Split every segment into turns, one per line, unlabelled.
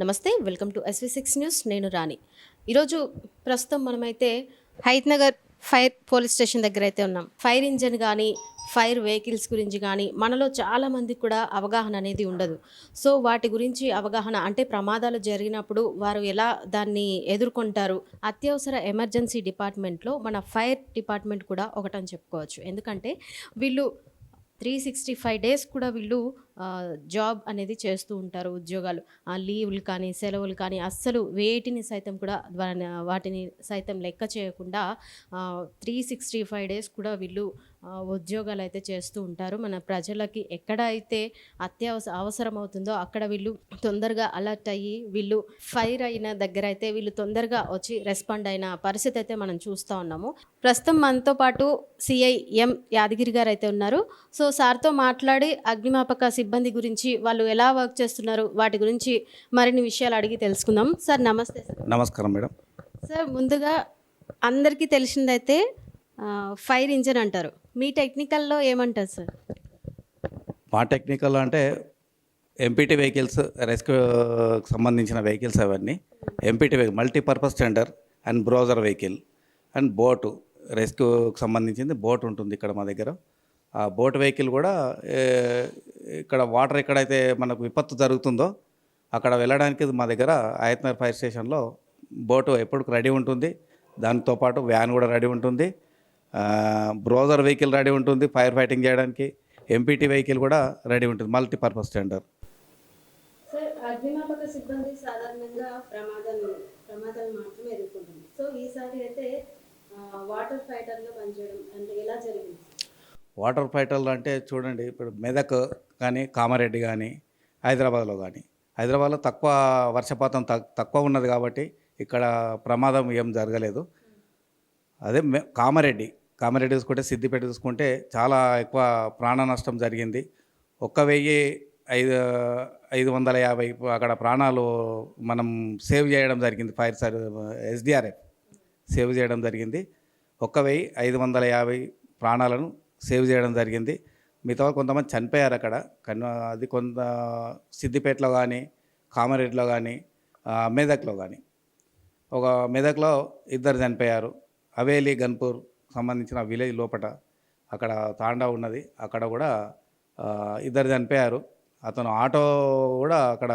నమస్తే welcome to SV six news. నేను రాణి. ఈరోజు ప్రస్తుతం మనమైతే Hayathnagar fire police station దగ్గర అయితే ఉన్నాం. ఫైర్ ఇంజన్ కానీ ఫైర్ వెహికల్స్ గురించి కానీ మనలో చాలా మందికి కూడా అవగాహన అనేది ఉండదు. సో వాటి గురించి అవగాహన అంటే ప్రమాదాలు జరిగినప్పుడు వారు ఎలా దాన్ని ఎదుర్కొంటారు? అత్యవసర ఎమర్జెన్సీ డిపార్ట్మెంట్లో మన ఫైర్ డిపార్ట్మెంట్ కూడా ఒకటని చెప్పుకోవచ్చు. ఎందుకంటే వీళ్ళు త్రీ సిక్స్టీ ఫైవ్ డేస్ కూడా వీళ్ళు జాబ్ అనేది చేస్తూ ఉంటారు ఉద్యోగాలు. ఆ లీవ్లు కానీ సెలవులు కానీ అస్సలు వేటిని సైతం కూడా వాటిని సైతం లెక్క చేయకుండా త్రీ సిక్స్టీ ఫైవ్ డేస్ కూడా వీళ్ళు ఉద్యోగాలు అయితే చేస్తూ ఉంటారు. మన ప్రజలకి ఎక్కడ అయితే అత్యవస అవసరం అవుతుందో అక్కడ వీళ్ళు తొందరగా అలర్ట్ అయ్యి వీళ్ళు ఫైర్ అయిన దగ్గర అయితే వీళ్ళు తొందరగా వచ్చి రెస్పాండ్ అయిన పరిస్థితి అయితే మనం చూస్తూ ఉన్నాము. ప్రస్తుతం మనతో పాటు సిఐ ఎం యాదగిరి గారు అయితే ఉన్నారు. సో సార్తో మాట్లాడి అగ్నిమాపక సిబ్బంది గురించి వాళ్ళు ఎలా వర్క్ చేస్తున్నారు వాటి గురించి మరిన్ని విషయాలు అడిగి తెలుసుకుందాం. సార్ నమస్తే సార్.
నమస్కారం మేడం.
సార్ ముందుగా అందరికీ తెలిసిందైతే ఫైర్ ఇంజన్ అంటారు. మీ టెక్నికల్లో ఏమంటారు సార్?
మా టెక్నికల్ అంటే ఎంపీటీ వెహికల్స్ రెస్క్యూకి సంబంధించిన వెహికల్స్ అవన్నీ. MPT vehicle multipurpose tender and bowser vehicle and boat రెస్క్యూకి సంబంధించింది బోట్ ఉంటుంది ఇక్కడ మా దగ్గర. ఆ బోట్ వెహికల్ కూడా ఇక్కడ వాటర్ ఎక్కడైతే మనకు విపత్తు జరుగుతుందో అక్కడ వెళ్ళడానికి మా దగ్గర ఆయత్నర్ ఫైర్ స్టేషన్లో బోటు ఎప్పుడు రెడీ ఉంటుంది. దానితో పాటు వ్యాన్ కూడా రెడీ ఉంటుంది. బ్రోజర్ వెహికల్ రెడీ ఉంటుంది ఫైర్ ఫైటింగ్ చేయడానికి. ఎంపీటీ వెహికల్ కూడా రెడీ ఉంటుంది మల్టీపర్పస్ టెండర్.
అగ్నిమాపక సిబ్బంది సాధారణంగా ప్రమాదాలు ప్రమాదాలు మాత్రమే ఎదుర్కొంటుంది. సో ఈసారి అయితే వాటర్ ఫైటర్గా పనిచేయడం అంటే ఎలా జరిగింది?
వాటర్ ఫైటర్లు అంటే చూడండి ఇప్పుడు మెదక్ కానీ కామారెడ్డి కానీ హైదరాబాద్లో కానీ. హైదరాబాద్లో తక్కువ వర్షపాతం తక్- తక్కువ ఉన్నది కాబట్టి ఇక్కడ ప్రమాదం ఏం జరగలేదు. అదే కామారెడ్డి. కామారెడ్డి చూసుకుంటే సిద్దిపేట చూసుకుంటే చాలా ఎక్కువ ప్రాణ నష్టం జరిగింది. ఒక్క వెయ్యి ఐదు ఐదు వందల యాభై అక్కడ ప్రాణాలు మనం సేవ్ చేయడం జరిగింది ఫైర్ సర్ ఎస్డిఆర్ఎఫ్. సేవ్ చేయడం జరిగింది. ఒక్క వెయ్యి ఐదు వందల యాభై ప్రాణాలను సేవ్ చేయడం జరిగింది. మిగతా కొంతమంది చనిపోయారు అక్కడ. కానీ అది కొంత సిద్దిపేటలో కానీ కామారెడ్డిలో కానీ మెదక్లో కానీ ఒక మెదక్లో ఇద్దరు చనిపోయారు. అవేలి గన్పూర్ సంబంధించిన విలేజ్ లోపట అక్కడ తాండా ఉన్నది. అక్కడ కూడా ఇద్దరు చనిపోయారు. అతను ఆటో కూడా అక్కడ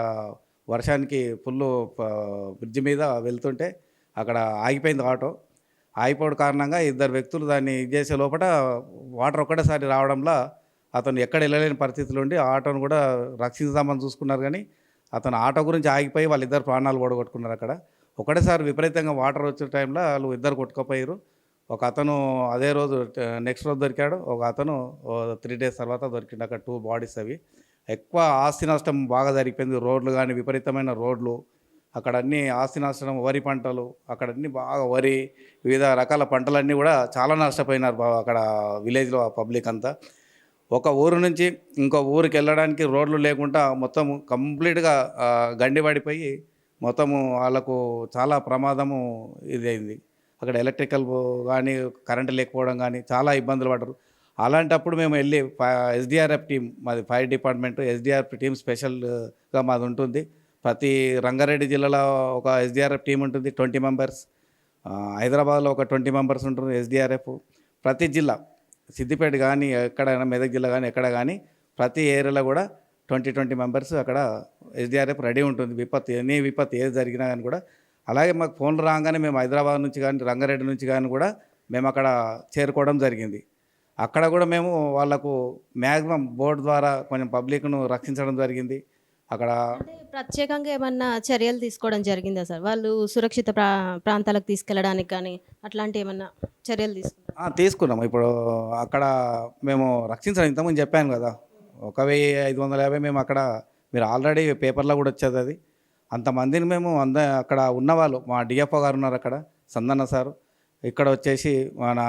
వర్షానికి ఫుల్ బ్రిడ్జ్ మీద వెళ్తుంటే అక్కడ ఆగిపోయింది ఆటో. ఆగిపోవడం కారణంగా ఇద్దరు వ్యక్తులు దాన్ని ఇది చేసే లోపల వాటర్ ఒక్కటేసారి రావడంలో అతను ఎక్కడ వెళ్ళలేని పరిస్థితులు ఉండి ఆటోను కూడా రక్షించుదామని చూసుకున్నారు కానీ అతను ఆటో గురించి ఆగిపోయి వాళ్ళిద్దరు ప్రాణాలు పొడగొట్టుకున్నారు అక్కడ. ఒకటేసారి విపరీతంగా వాటర్ వచ్చే టైంలో వాళ్ళు ఇద్దరు కొట్టుకుపోయారు. ఒక అతను అదే రోజు నెక్స్ట్ రోజు దొరికాడు. ఒక అతను త్రీ డేస్ తర్వాత దొరికిండు. అక్కడ టూ బాడీస్ అవి. ఎక్కువ ఆస్తి నష్టం బాగా జరిగిపోయింది. రోడ్లు కానీ విపరీతమైన రోడ్లు అక్కడ అన్ని ఆస్తి నాశనం వరి పంటలు అక్కడ అన్ని బాగా వరి వివిధ రకాల పంటలన్నీ కూడా చాలా నష్టపోయినారు బాబు అక్కడ విలేజ్లో పబ్లిక్ అంతా. ఒక ఊరు నుంచి ఇంకో ఊరికి వెళ్ళడానికి రోడ్లు లేకుండా మొత్తం కంప్లీట్గా గండిపడిపోయి మొత్తము వాళ్ళకు చాలా ప్రమాదము ఇది అయింది అక్కడ ఎలక్ట్రికల్ కానీ కరెంట్ లేకపోవడం కానీ చాలా ఇబ్బందులు పడ్డారు. అలాంటప్పుడు మేము వెళ్ళి ఎస్డిఆర్ఎఫ్ టీం మాది ఫైర్ డిపార్ట్మెంట్ ఎస్డిఆర్ఎఫ్ టీం స్పెషల్గా మాది ఉంటుంది. ప్రతి రంగారెడ్డి జిల్లాలో ఒక ఎస్డిఆర్ఎఫ్ టీం ఉంటుంది ట్వంటీ మెంబర్స్ హైదరాబాద్లో ఒక ట్వంటీ మెంబర్స్ ఉంటుంది ఎస్డిఆర్ఎఫ్ ప్రతి జిల్లా సిద్దిపేట కానీ ఎక్కడైనా మెదక్ జిల్లా కానీ ఎక్కడ కానీ ప్రతి ఏరియాలో కూడా ట్వంటీ ట్వంటీ మెంబర్స్ అక్కడ ఎస్డిఆర్ఎఫ్ రెడీ ఉంటుంది. విపత్తు ఎనీ విపత్తు ఏది జరిగినా కానీ కూడా. అలాగే మాకు ఫోన్లు రాగానే మేము హైదరాబాద్ నుంచి కానీ రంగారెడ్డి నుంచి కానీ కూడా మేము అక్కడ చేరుకోవడం జరిగింది. అక్కడ కూడా మేము వాళ్ళకు మ్యాక్సిమం బోర్డు ద్వారా కొంచెం పబ్లిక్ను రక్షించడం జరిగింది. అక్కడ
ప్రత్యేకంగా ఏమన్నా చర్యలు తీసుకోవడం జరిగిందా సార్? వాళ్ళు సురక్షిత ప్రా ప్రాంతాలకు తీసుకెళ్ళడానికి కానీ అట్లాంటి ఏమన్నా చర్యలు తీసుకున్నారు?
ఆ, తీసుకున్నాం. ఇప్పుడు అక్కడ మేము రక్షించడం ఇంతకుముందు చెప్పాను కదా. ఒక వెయ్యి ఐదు వందల యాభై మేము అక్కడ మీరు ఆల్రెడీ పేపర్లో కూడా వచ్చేది అది. అంతమందిని మేము అంద అక్కడ ఉన్నవాళ్ళు మా డిఎఫ్ఓ గారు ఉన్నారు అక్కడ సందన్న సారు. ఇక్కడ వచ్చేసి మన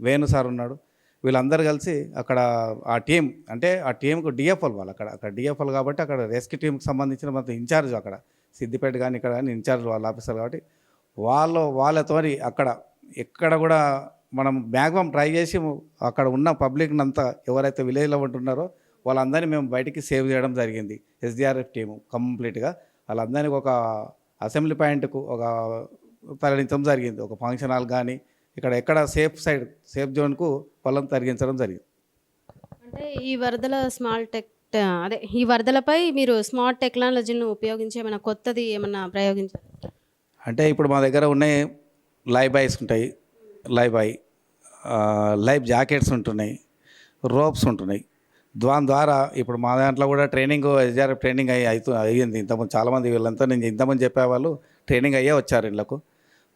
వేణు సార్ ఉన్నాడు. వీళ్ళందరూ కలిసి అక్కడ ఆ టీం అంటే ఆ టీంకు డిఎఫ్ఎల్ వాళ్ళు అక్కడ అక్కడ డిఎఫ్ఎల్ కాబట్టి అక్కడ రెస్క్యూ టీంకి సంబంధించిన మొత్తం ఇన్ఛార్జ్ అక్కడ. సిద్దిపేట కానీ ఇక్కడ కానీ ఇన్ఛార్జ్ వాళ్ళ ఆఫీసర్ కాబట్టి వాళ్ళు వాళ్ళతోని అక్కడ ఎక్కడ కూడా మనం మ్యాక్సిమం ట్రై చేసి అక్కడ ఉన్న పబ్లిక్ని అంతా ఎవరైతే విలేజ్లో ఉంటున్నారో వాళ్ళందరినీ మేము బయటికి సేవ్ చేయడం జరిగింది. ఎస్డిఆర్ఎఫ్ టీము కంప్లీట్గా. వాళ్ళందరికీ ఒక అసెంబ్లీ పాయింట్కు ఒక తరలించడం జరిగింది. ఒక ఫంక్షన్ హాల్ కానీ ఇక్కడ ఎక్కడ సేఫ్ సైడ్ సేఫ్ జోన్కు వాళ్ళని తరలించడం జరిగింది.
అంటే ఈ వరదల స్మాల్ టెక్ అదే ఈ వరదలపై మీరు స్మార్ట్ టెక్నాలజీని ఉపయోగించి ఏమైనా కొత్తది ఏమైనా ప్రయోగించారు?
అంటే ఇప్పుడు మా దగ్గర ఉన్నాయి లైవ్ బాయ్స్ ఉంటాయి లైవ్ బాయ్ లైవ్ జాకెట్స్ ఉంటున్నాయి రోప్స్ ఉంటున్నాయి. దాని ద్వారా ఇప్పుడు మా దాంట్లో కూడా ట్రైనింగ్ ఎస్ఆర్ఎఫ్ ట్రైనింగ్ అయ్యి అవుతూ అయ్యింది. ఇంతకుముందు చాలామంది వీళ్ళంతా నేను ఇంతమంది చెప్పేవాళ్ళు ట్రైనింగ్ అయ్యే వచ్చారు ఇళ్ళకు.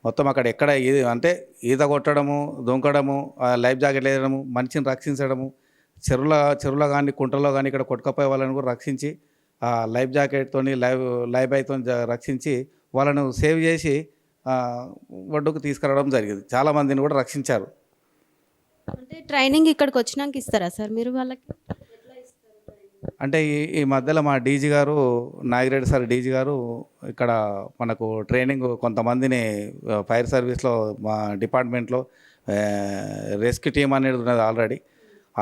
మొత్తం అక్కడ ఎక్కడ ఈద అంటే ఈత కొట్టడము దొంకడము ఆ లైఫ్ జాకెట్ వేయడము మనిషిని రక్షించడము చెరువుల చెరువులో కానీ కుంటలో కానీ ఇక్కడ కొట్టుకపోయే వాళ్ళని కూడా రక్షించి ఆ లైఫ్ జాకెట్తోని లైవ్ లైఫ్ బాయ్తో రక్షించి వాళ్ళను సేవ్ చేసి ఒడ్డుకు తీసుకురావడం జరిగింది. చాలామందిని కూడా రక్షించారు.
అంటే ట్రైనింగ్ ఇక్కడికి వచ్చినాక ఇస్తారా సార్ మీరు వాళ్ళకి?
అంటే ఈ ఈ మధ్యలో మా డీజీ గారు నాగిరెడ్డి సార్ డీజీ గారు ఇక్కడ మనకు ట్రైనింగ్ కొంతమందిని ఫైర్ సర్వీస్లో మా డిపార్ట్మెంట్లో రెస్క్యూ టీం అనేది ఉన్నది ఆల్రెడీ.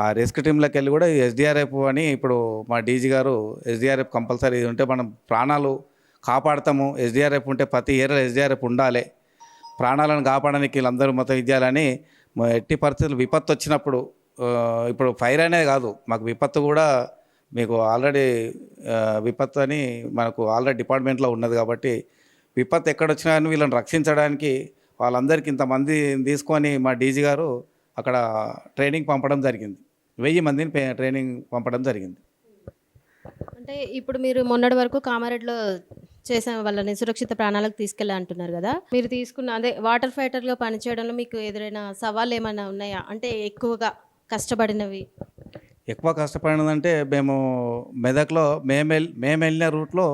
ఆ రెస్క్యూ టీంలోకి వెళ్ళి కూడా ఎస్డిఆర్ఎఫ్ అని ఇప్పుడు మా డీజీ గారు ఎస్డిఆర్ఎఫ్ కంపల్సరీ ఉంటే మనం ప్రాణాలు కాపాడతాము. ఎస్డిఆర్ఎఫ్ ఉంటే ప్రతి ఏరియాలో ఎస్డిఆర్ఎఫ్ ఉండాలి. ప్రాణాలను కాపాడడానికి వీళ్ళందరూ మొత్తం ఇచ్చేయాలని ఎట్టి పరిస్థితులు విపత్తు వచ్చినప్పుడు ఇప్పుడు ఫైర్ అనేది కాదు. మాకు విపత్తు కూడా మీకు ఆల్రెడీ విపత్తు అని మనకు ఆల్రెడీ డిపార్ట్మెంట్లో ఉన్నది కాబట్టి విపత్తు ఎక్కడొచ్చినా కానీ వీళ్ళని రక్షించడానికి వాళ్ళందరికీ ఇంతమంది తీసుకొని మా డీజీ గారు అక్కడ ట్రైనింగ్ పంపడం జరిగింది. వెయ్యి మందిని ట్రైనింగ్ పంపడం జరిగింది.
అంటే ఇప్పుడు మీరు మొన్నటి వరకు కామారెడ్డిలో చేసిన వాళ్ళని సురక్షిత ప్రాణాలకు తీసుకెళ్ళి అంటున్నారు కదా. మీరు తీసుకున్న అదే వాటర్ ఫైటర్గా పనిచేయడంలో మీకు ఎదురైన సవాళ్ళు ఏమైనా ఉన్నాయా? అంటే ఎక్కువగా కష్టపడినవి
ఎక్కువ కష్టపడినదంటే మేము మెదక్లో మేము మేము వెళ్ళిన రూట్లో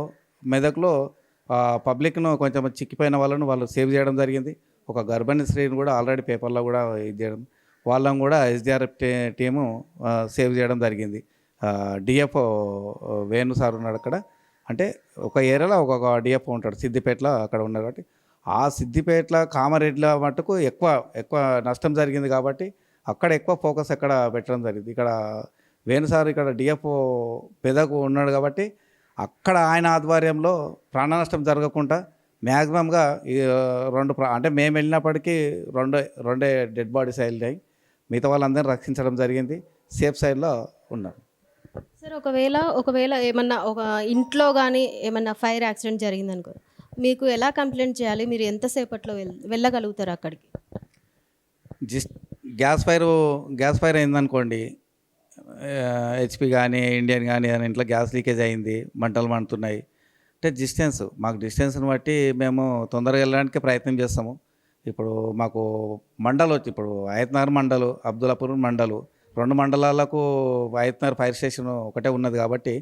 మెదక్లో పబ్లిక్ను కొంచెం చిక్కిపోయిన వాళ్ళను వాళ్ళు సేవ్ చేయడం జరిగింది. ఒక గర్భిణీ స్త్రీని కూడా ఆల్రెడీ పేపర్లో కూడా ఇది చేయడం వాళ్ళని కూడా ఎస్డిఆర్ఎఫ్ టీ టీము సేవ్ చేయడం జరిగింది. డిఎఫ్ఓ వేణు సార్ ఉన్నాడు అక్కడ. అంటే ఒక ఏరియాలో ఒక్కొక్క డిఎఫ్ఓ ఉంటాడు సిద్దిపేటలో అక్కడ ఉన్నారు కాబట్టి. ఆ సిద్దిపేటలో కామారెడ్డిలో మటుకు ఎక్కువ ఎక్కువ నష్టం జరిగింది కాబట్టి అక్కడ ఎక్కువ ఫోకస్ ఎక్కడ పెట్టడం జరిగింది. ఇక్కడ వేణు సార్ ఇక్కడ డిఎఫ్ఓ పెదకు ఉన్నాడు కాబట్టి అక్కడ ఆయన ఆధ్వర్యంలో ప్రాణ నష్టం జరగకుండా మ్యాక్సిమంగా ఈ రెండు ప్రా- అంటే మేము వెళ్ళినప్పటికీ రెండే రెండే డెడ్ బాడీస్ వెళ్ళాయి మిగతా వాళ్ళందరినీ రక్షించడం జరిగింది. సేఫ్ సైడ్లో ఉన్నారు.
సార్ ఒకవేళ ఒకవేళ ఏమన్నా ఒక ఇంట్లో కానీ ఏమన్నా ఫైర్ యాక్సిడెంట్ జరిగిందనుకో మీకు ఎలా కంప్లైంట్ చేయాలి? మీరు ఎంతసేపట్లో వెళ్ వెళ్ళగలుగుతారు అక్కడికి?
జిస్ గ్యాస్ ఫైర్ గ్యాస్ ఫైర్ అయిందనుకోండి హెచ్పి కానీ ఇండియన్ కానీ ఏదైనా ఇంట్లో గ్యాస్ లీకేజ్ అయింది మంటలు మండుతున్నాయి. అంటే డిస్టెన్స్ మాకు డిస్టెన్స్ని బట్టి మేము తొందరగా వెళ్ళడానికి ప్రయత్నం చేస్తాము. ఇప్పుడు మాకు మండలు వచ్చి ఇప్పుడు ఆయత్నగర్ మండలు అబ్దుల్లాపూర్ మండలు రెండు మండలాలకు ఆయత్నగర్ ఫైర్ స్టేషన్ ఒకటే ఉన్నది కాబట్టి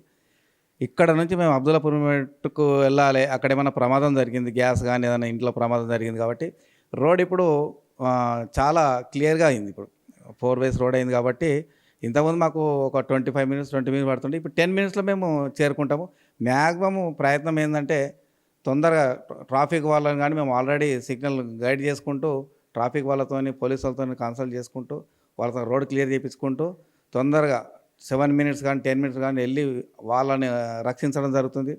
ఇక్కడ నుంచి మేము అబ్దుల్లాపూర్ మెట్టుకు వెళ్ళాలి. అక్కడ ఏమైనా ప్రమాదం జరిగింది గ్యాస్ కానీ ఏదైనా ఇంట్లో ప్రమాదం జరిగింది కాబట్టి రోడ్ ఇప్పుడు చాలా క్లియర్గా అయింది ఇప్పుడు. ఫోర్ వేస్ రోడ్ అయింది కాబట్టి ఇంతకుముందు మాకు ఒక twenty five minutes twenty minutes పడుతుండే. ఇప్పుడు టెన్ మినిట్స్లో మేము చేరుకుంటాము. మ్యాక్సిమం ప్రయత్నం ఏంటంటే తొందరగా ట్రాఫిక్ వాళ్ళని కానీ మేము ఆల్రెడీ సిగ్నల్ గైడ్ చేసుకుంటూ ట్రాఫిక్ వాళ్ళతోని పోలీసు వాళ్ళతో కన్సల్ట్ చేసుకుంటూ వాళ్ళతో రోడ్ క్లియర్ చేయించుకుంటూ తొందరగా సెవెన్ మినిట్స్ కానీ టెన్ మినిట్స్ కానీ వెళ్ళి వాళ్ళని రక్షించడం జరుగుతుంది.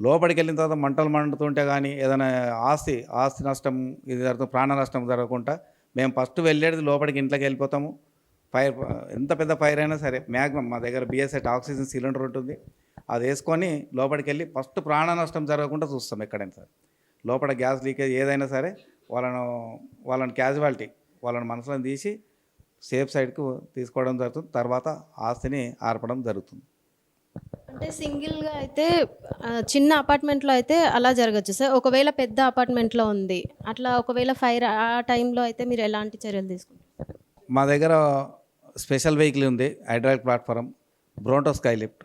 లోపలికి వెళ్ళిన తర్వాత మంటలు మండుతుంటే కానీ ఏదైనా ఆస్తి ఆస్తి నష్టం ఇది జరుగుతుంది ప్రాణ నష్టం జరగకుండా మేము ఫస్ట్ వెళ్ళేది లోపలికి ఇంట్లోకి వెళ్ళిపోతాము. ఫైర్ ఎంత పెద్ద ఫైర్ అయినా సరే మ్యాక్సిమం మా దగ్గర బిఎస్ఎట్ ఆక్సిజన్ సిలిండర్ ఉంటుంది. అది వేసుకొని లోపలికి వెళ్ళి ఫస్ట్ ప్రాణ నష్టం జరగకుండా చూస్తాం ఎక్కడైనా సరే. లోపల గ్యాస్ లీకేజ్ ఏదైనా సరే వాళ్ళను వాళ్ళని క్యాజువాలిటీ వాళ్ళని మనసులో తీసి సేఫ్ సైడ్కు తీసుకోవడం జరుగుతుంది. తర్వాత ఆస్తిని ఆర్పడం జరుగుతుంది.
అంటే సింగిల్గా అయితే చిన్న అపార్ట్మెంట్లో అయితే అలా జరగచ్చు సార్. ఒకవేళ పెద్ద అపార్ట్మెంట్లో ఉంది అట్లా ఒకవేళ ఫైర్ ఆ టైంలో అయితే మీరు ఎలాంటి చర్యలు తీసుకుంటారు?
మా దగ్గర స్పెషల్ వెహికల్ ఉంది hydraulic platform Bronto sky lift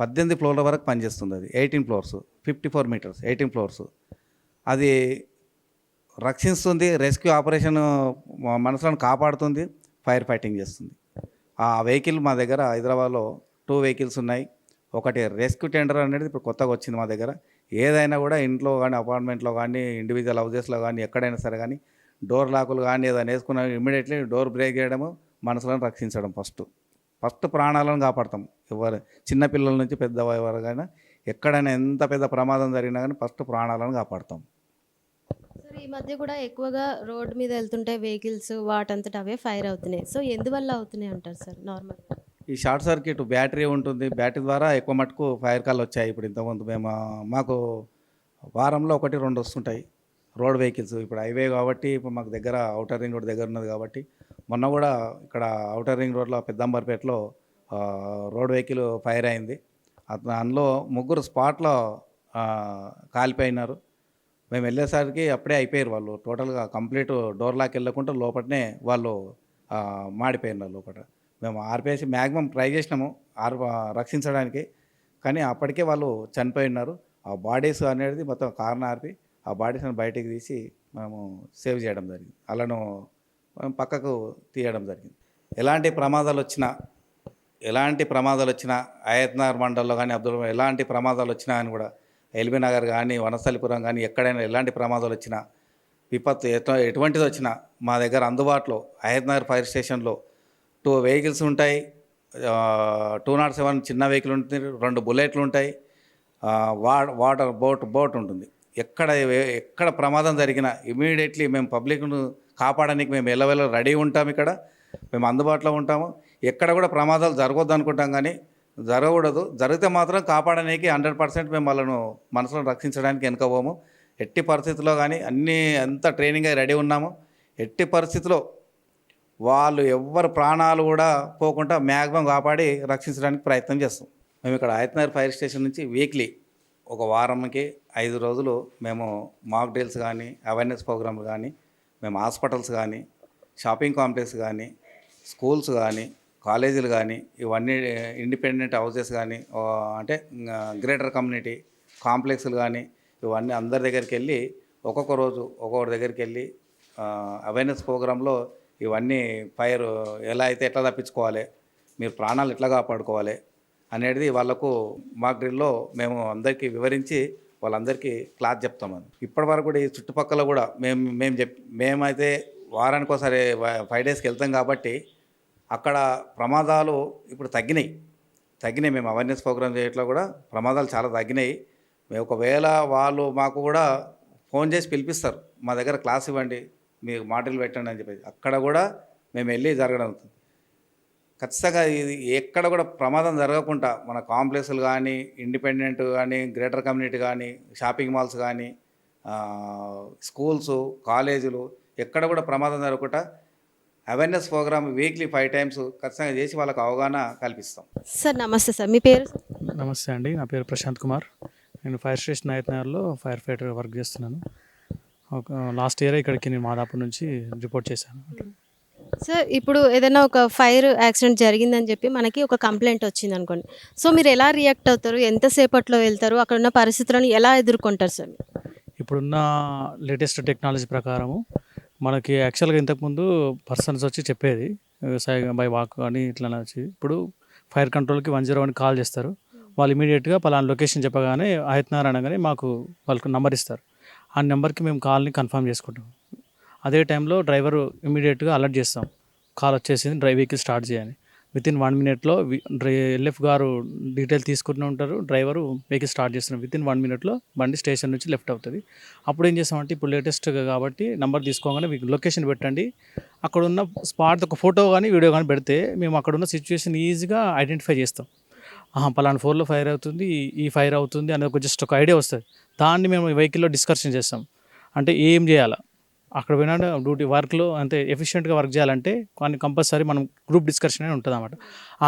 పద్దెనిమిది ఫ్లోర్ల వరకు పనిచేస్తుంది అది eighteen floors fifty four metres eighteen floors. అది రక్షిస్తుంది రెస్క్యూ ఆపరేషన్ మనసులను కాపాడుతుంది ఫైర్ ఫైటింగ్ చేస్తుంది. ఆ వెహికల్ మా దగ్గర హైదరాబాద్లో టూ వెహికల్స్ ఉన్నాయి. ఒకటి రెస్క్యూ టెండర్ అనేది ఇప్పుడు కొత్తగా వచ్చింది మా దగ్గర. ఏదైనా కూడా ఇంట్లో కానీ అపార్ట్మెంట్లో కానీ ఇండివిజువల్ హౌజెస్లో కానీ ఎక్కడైనా సరే కానీ డోర్ లాకులు కానీ ఏదైనా వేసుకున్న ఇమ్మీడియట్లీ డోర్ బ్రేక్ చేయడము మనసులను రక్షించడం ఫస్ట్. ఫస్ట్ ప్రాణాలను కాపాడతాం. ఎవరు చిన్నపిల్లల నుంచి పెద్ద వరకు ఎక్కడైనా ఎంత పెద్ద ప్రమాదం జరిగినా కానీ ఫస్ట్ ప్రాణాలను కాపాడుతాం.
సార్ ఈ మధ్య కూడా ఎక్కువగా రోడ్ మీద వెళ్తుంటే వెహికల్స్ వాటంతట అవే ఫైర్ అవుతున్నాయి. సో ఎందువల్ల అవుతున్నాయి అంటారు సార్ నార్మల్?
ఈ షార్ట్ సర్క్యూట్ బ్యాటరీ ఉంటుంది. బ్యాటరీ ద్వారా ఎక్కువ మటుకు ఫైర్ కాల్ వచ్చాయి. ఇప్పుడు ఇంతకుముందు మేము మాకు వారంలో ఒకటి రెండు వస్తుంటాయి. Road vehicles. ఇప్పుడు హైవే కాబట్టి ఇప్పుడు మాకు దగ్గర అవుటర్ రింగ్ రోడ్ దగ్గర ఉన్నది కాబట్టి మొన్న కూడా ఇక్కడ అవుటర్ రింగ్ రోడ్లో పెద్దంబర్పేటలో రోడ్ వెహికల్ ఫైర్ అయింది. అందులో ముగ్గురు స్పాట్లో కాలిపోయినారు. మేము వెళ్ళేసరికి అప్పుడే అయిపోయారు వాళ్ళు. టోటల్గా కంప్లీట్ డోర్ లాక్ వెళ్ళకుండా లోపలనే వాళ్ళు మాడిపోయినారు లోపల మేము ఆర్పేసి మ్యాక్సిమం ట్రై చేసినాము ఆర్ రక్షించడానికి. కానీ అప్పటికే వాళ్ళు చనిపోయి ఉన్నారు ఆ బాడీస్ అనేది మొత్తం కారణం ఆర్పి ఆ బాడీస్ని బయటికి తీసి మనము సేవ్ చేయడం జరిగింది. అలాను మనం పక్కకు తీయడం జరిగింది. ఎలాంటి ప్రమాదాలు వచ్చినా ఎలాంటి ప్రమాదాలు వచ్చినా ఆయత్నార్ మండల్లో కానీ అబ్దుల్ ఎలాంటి ప్రమాదాలు వచ్చినా అని కూడా ఎల్బీ నగర్ కానీ వనస్థలిపురం కానీ ఎక్కడైనా ఎలాంటి ప్రమాదాలు వచ్చినా విపత్తు ఎటు ఎటువంటిది వచ్చినా మా దగ్గర అందుబాటులో ఆయత్నగర్ ఫైర్ స్టేషన్లో టూ వెహికల్స్ ఉంటాయి. టూ నాట్ సెవెన్ చిన్న వెహికల్ ఉంటుంది రెండు బుల్లెట్లు ఉంటాయి. వా వాటర్ బోట్ బోట్ ఉంటుంది. ఎక్కడ ఎక్కడ ప్రమాదం జరిగినా ఇమీడియట్లీ మేము పబ్లిక్ను కాపాడడానికి మేము ఎల్లవెల్ల రెడీ ఉంటాం ఇక్కడ. మేము అందుబాటులో ఉంటాము. ఎక్కడ కూడా ప్రమాదాలు జరగొద్దు అనుకుంటాం కానీ జరగకూడదు. జరిగితే మాత్రం కాపాడడానికి హండ్రెడ్ పర్సెంట్ మేము వాళ్ళను మనసులో రక్షించడానికి వెనుకపోము ఎట్టి పరిస్థితుల్లో కానీ అన్నీ అంత ట్రైనింగ్ అయి రెడీ ఉన్నాము. ఎట్టి పరిస్థితిలో వాళ్ళు ఎవ్వరు ప్రాణాలు కూడా పోకుండా మ్యాక్సిమం కాపాడి రక్షించడానికి ప్రయత్నం చేస్తాం. మేము ఇక్కడ ఆయత్నగర్ ఫైర్ స్టేషన్ నుంచి వీక్లీ ఒక వారంకి ఐదు రోజులు మేము మాక్ డీల్స్ కానీ అవేర్నెస్ ప్రోగ్రాంలు కానీ మేము హాస్పిటల్స్ కానీ షాపింగ్ కాంప్లెక్స్ కానీ స్కూల్స్ కానీ కాలేజీలు కానీ ఇవన్నీ ఇండిపెండెంట్ హౌసెస్ కానీ అంటే గ్రేటర్ కమ్యూనిటీ కాంప్లెక్స్లు కానీ ఇవన్నీ అందరి దగ్గరికి వెళ్ళి ఒక్కొక్క రోజు ఒక్కొక్కరి దగ్గరికి వెళ్ళి అవేర్నెస్ ప్రోగ్రాంలో ఇవన్నీ ఫైర్ ఎలా అయితే ఎట్లా తప్పించుకోవాలి మీరు ప్రాణాలు ఎట్లా కాపాడుకోవాలి అనేది వాళ్ళకు మా గ్రిల్లో మేము అందరికీ వివరించి వాళ్ళందరికీ క్లాత్ చెప్తామని ఇప్పటివరకు కూడా ఈ చుట్టుపక్కల కూడా మేము మేము చెప్ మేమైతే వారానికి ఒకసారి ఫైవ్ డేస్కి వెళ్తాం కాబట్టి అక్కడ ప్రమాదాలు ఇప్పుడు తగ్గినాయి. తగ్గినాయి. మేము అవేర్నెస్ ప్రోగ్రామ్ చేయట్లో కూడా ప్రమాదాలు చాలా తగ్గినాయి. మేము ఒకవేళ వాళ్ళు మాకు కూడా ఫోన్ చేసి పిలిపిస్తారు మా దగ్గర క్లాస్ ఇవ్వండి మీకు మాటలు పెట్టండి అని చెప్పేసి. అక్కడ కూడా మేము వెళ్ళి జరగడం అవుతుంది ఖచ్చితంగా ఇది ఎక్కడ కూడా ప్రమాదం జరగకుండా మన కాంప్లెక్స్లు కానీ ఇండిపెండెంట్ కానీ గ్రేటర్ కమ్యూనిటీ కానీ షాపింగ్ మాల్స్ కానీ ఆ, స్కూల్స్ కాలేజీలు ఎక్కడ కూడా ప్రమాదం జరగకుండా awareness programme weekly five times ఖచ్చితంగా చేసి వాళ్ళకి అవగాహన కల్పిస్తాం.
సార్ నమస్తే సార్. మీ పేరు?
నమస్తే అండి. నా పేరు ప్రశాంత్ కుమార్. నేను ఫైర్ స్టేషన్ నగర్లో ఫైర్ ఫైటర్ వర్క్ చేస్తున్నాను. ఒక లాస్ట్ ఇయర్ ఇక్కడికి నేను మాదాపూర్ నుంచి రిపోర్ట్ చేశాను.
సార్ ఇప్పుడు ఏదైనా ఒక ఫైర్ యాక్సిడెంట్ జరిగిందని చెప్పి మనకి ఒక కంప్లైంట్ వచ్చింది అనుకోండి. సో మీరు ఎలా రియాక్ట్ అవుతారు? ఎంతసేపట్లో వెళ్తారు? అక్కడ ఉన్న పరిస్థితులను ఎలా ఎదుర్కొంటారు సార్
ఇప్పుడున్న లేటెస్ట్ టెక్నాలజీ ప్రకారము మనకి యాక్చువల్గా ఇంతకుముందు పర్సన్స్ వచ్చి చెప్పేది వ్యవసాయ బై వాక్ అని ఇట్లా వచ్చి ఇప్పుడు ఫైర్ కంట్రోల్కి వన్ జీరో వన్ కాల్ చేస్తారు. వాళ్ళు ఇమీడియట్గా పలానా లొకేషన్ చెప్పగానే ఆయత్నారాయణ అనగానే మాకు వాళ్ళకు నెంబర్ ఇస్తారు. ఆ నెంబర్కి మేము కాల్ని కన్ఫర్మ్ చేసుకుంటాం. అదే టైంలో డ్రైవర్ ఇమీడియట్గా అలర్ట్ చేస్తాం. కాల్ వచ్చేసింది డ్రైవ్ వెహికల్ స్టార్ట్ చేయని విత్ ఇన్ వన్ మినిట్లో ఎల్ఎఫ్ గారు డీటెయిల్ తీసుకుంటూ ఉంటారు డ్రైవరు వెహికల్ స్టార్ట్ చేస్తున్నారు. విత్ ఇన్ వన్ మినిట్లో బండి స్టేషన్ నుంచి లెఫ్ట్ అవుతుంది. అప్పుడు ఏం చేస్తామంటే ఇప్పుడు లేటెస్ట్గా కాబట్టి నెంబర్ తీసుకోగానే మీకు లొకేషన్ పెట్టండి. అక్కడ ఉన్న స్పాట్ ఒక ఫోటో కానీ వీడియో కానీ పెడితే మేము అక్కడ ఉన్న సిచ్యువేషన్ ఈజీగా ఐడెంటిఫై చేస్తాం. ఆహా, పలానా ఫోర్లో ఫైర్ అవుతుంది ఈ- ఈ ఫైర్ అవుతుంది అనేది ఒక జస్ట్ ఒక ఐడియా వస్తుంది. దాన్ని మేము వెహికల్లో డిస్కషన్ చేస్తాం. అంటే ఏం చేయాలా? అక్కడ పోయినా డ్యూటీ వర్క్లో అంతే ఎఫిషియెంట్గా వర్క్ చేయాలంటే కొన్ని కంపల్సరీ మనం గ్రూప్ డిస్కషన్ అనేది ఉంటుంది అనమాట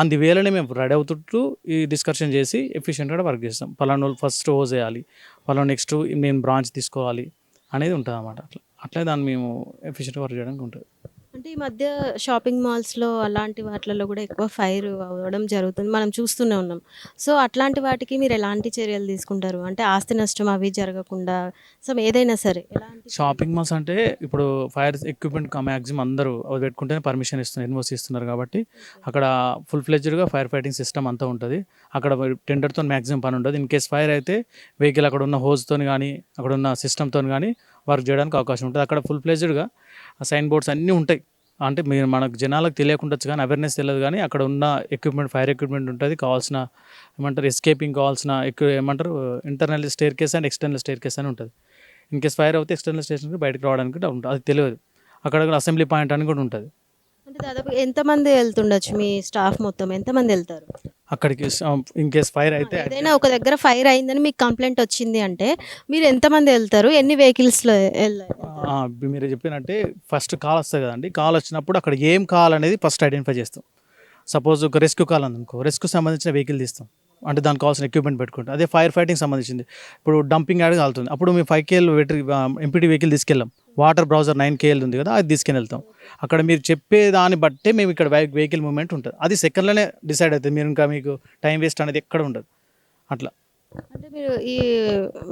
అంది వేళనే మేము రెడీ అవుతుంటూ ఈ డిస్కషన్ చేసి ఎఫిషియెంట్గా వర్క్ చేస్తాం. పలానా వాళ్ళు ఫస్ట్ హోజ్ వేయాలి పలానా నెక్స్ట్ నేను బ్రాంచ్ తీసుకోవాలి అనేది ఉంటుంది అనమాట అట్లా అట్లే దాన్ని మేము ఎఫిషియెంట్గా వర్క్ చేయడానికి ఉంటుంది.
అంటే ఈ మధ్య షాపింగ్ మాల్స్లో అలాంటి వాటిలలో కూడా ఎక్కువ ఫైర్ అవ్వడం జరుగుతుంది. మనం చూస్తూనే ఉన్నాం. సో అట్లాంటి వాటికి మీరు ఎలాంటి చర్యలు తీసుకుంటారు? అంటే ఆస్తి నష్టం అవి జరగకుండా సో ఏదైనా సరే ఎలాంటి
షాపింగ్ మాల్స్ అంటే ఇప్పుడు ఫైర్ ఎక్విప్మెంట్ మ్యాక్సిమం అందరూ అవి పెట్టుకుంటేనే పర్మిషన్ ఇస్తున్నారు ఎన్ఓసి ఇస్తున్నారు కాబట్టి అక్కడ ఫుల్ ఫ్లెడ్జ్డ్గా ఫైర్ ఫైటింగ్ సిస్టమ్ అంతా ఉంటుంది. అక్కడ టెండర్తో మ్యాక్సిమం పని ఉండదు. ఇన్ కేస్ ఫైర్ అయితే వెహికల్ అక్కడ ఉన్న హోజ్తో కానీ అక్కడ ఉన్న సిస్టమ్తో కానీ వర్క్ చేయడానికి అవకాశం ఉంటుంది. అక్కడ ఫుల్ ఆ సైన్ బోర్డ్స్ అన్నీ ఉంటాయి. అంటే మీరు మనకు జనాలకు తెలియకుండొచ్చు కానీ అవేర్నెస్ తెలియదు కానీ అక్కడ ఉన్న ఎక్విప్మెంట్ ఫైర్ ఎక్విప్మెంట్ ఉంటుంది. కావాల్సిన ఏమంటారు ఎస్కేపింగ్ కావాల్సిన ఎక్కువ ఏమంటారు internal staircase and external staircase అని ఉంటుంది. ఇన్ కేస్ ఫైర్ అవుతే ఎక్స్టర్నల్ స్టేషన్కి బయటకు రావడానికి కూడా ఉంటుంది అది తెలియదు. అక్కడ కూడా అసెంబ్లీ పాయింట్ అని కూడా ఉంటుంది.
అంటే దాదాపు ఎంతమంది వెళ్తుండొచ్చు మీ స్టాఫ్ మొత్తం? ఎంతమంది వెళ్తారు?
అక్కడికి ఇన్ కేస్ ఫైర్ అయితే
ఏదైనా ఒక దగ్గర ఫైర్ అయిందని మీకు కంప్లైంట్ వచ్చింది అంటే మీరు ఎంతమంది వెళ్తారు? ఎన్ని వెహికల్స్లో వెళ్ళారు?
మీరు చెప్పినట్టే ఫస్ట్ కాల్ వస్తుంది కదండి. కాల్ వచ్చినప్పుడు అక్కడ ఏం కాల్ అనేది ఫస్ట్ ఐడెంటిఫై చేస్తాం. సపోజ్ ఒక రెస్క్యూ కాల్ అనుకో. రెస్క్యూ సంబంధించిన వెహికల్ తీస్తాం. అంటే దానికి కావాల్సిన ఎక్విప్మెంట్ పెట్టుకుంటాం. అదే ఫైర్ ఫైటింగ్ సంబంధించింది. ఇప్పుడు డంపింగ్ యాడ్ కాలుతుంది అప్పుడు మేము ఫైవ్ కేఎల్ వెటరీ ఎంపీటీ వెహికల్ తీసుకెళ్ళాం. వాటర్ బ్రౌజర్ నైన్ కేఎల్ ఉంది కదా అది తీసుకుని వెళ్తాం. అక్కడ మీరు చెప్పే దాన్ని బట్టే మేము ఇక్కడ వెహికల్ మూమెంట్ ఉంటుంది. అది సెకండ్లోనే డిసైడ్ అవుతుంది. మీరు ఇంకా మీకు టైం వేస్ట్ అనేది ఎక్కడ ఉండదు. అట్లా.
అంటే మీరు ఈ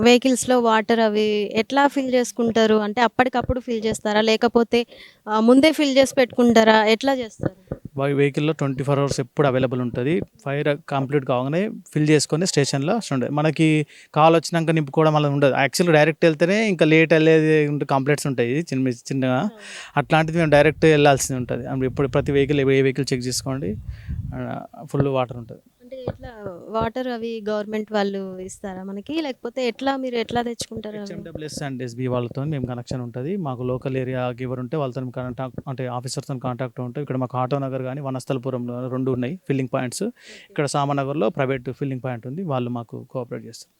వెహికల్స్లో వాటర్ అవి ఎట్లా ఫిల్ చేసుకుంటారు? అంటే అప్పటికప్పుడు ఫిల్ చేస్తారా? లేకపోతే ఆ, ముందే ఫిల్ చేసి పెట్టుకుంటారా? ఎట్లా చేస్తారు?
వెహికల్లో ట్వంటీ ఫోర్ అవర్స్ ఎప్పుడు అవైలబుల్ ఉంటుంది. ఫైర్ కంప్లీట్ కాగానే ఫిల్ చేసుకొని స్టేషన్లో ఉండదు మనకి కాల్ వచ్చినాక నింపుకోవడం అలా ఉండదు. యాక్చువల్గా డైరెక్ట్ వెళ్తేనే ఇంకా లేట్ వెళ్ళేది కంప్లైంట్స్ ఉంటాయి. చిన్న చిన్నగా. అట్లాంటిది మేము డైరెక్ట్ వెళ్ళాల్సి ఉంటుంది. ఇప్పుడు ప్రతి వెహికల్ ఏ వెహికల్ చెక్ చేసుకోండి. ఫుల్ వాటర్ ఉంటుంది.
ఎట్లా వాటర్ అవి గవర్నమెంట్ వాళ్ళు ఇస్తారా మనకి? లేకపోతే ఎట్లా మీరు ఎట్లా తెచ్చుకుంటారు?
హెచ్ఎండబ్ల్యూఎస్ అండ్ ఎస్బీ వాళ్ళతో మేము కనెక్షన్ ఉంటుంది. మాకు లోకల్ ఏరియా గివర్ ఉంటే వాళ్ళతో కాంటాక్ట్ అంటే ఆఫీసర్తో కాంటాక్ట్ ఉంటుంది ఇక్కడ మాకు ఆటో నగర్ కానీ వనస్థలపురంలో రెండు ఉన్నాయి ఫిల్లింగ్ పాయింట్స్ ఇక్కడ సామానగర్లో ప్రైవేట్ ఫిల్లింగ్ పాయింట్ ఉంది. వాళ్ళు మాకు కోఆపరేట్ చేస్తారు.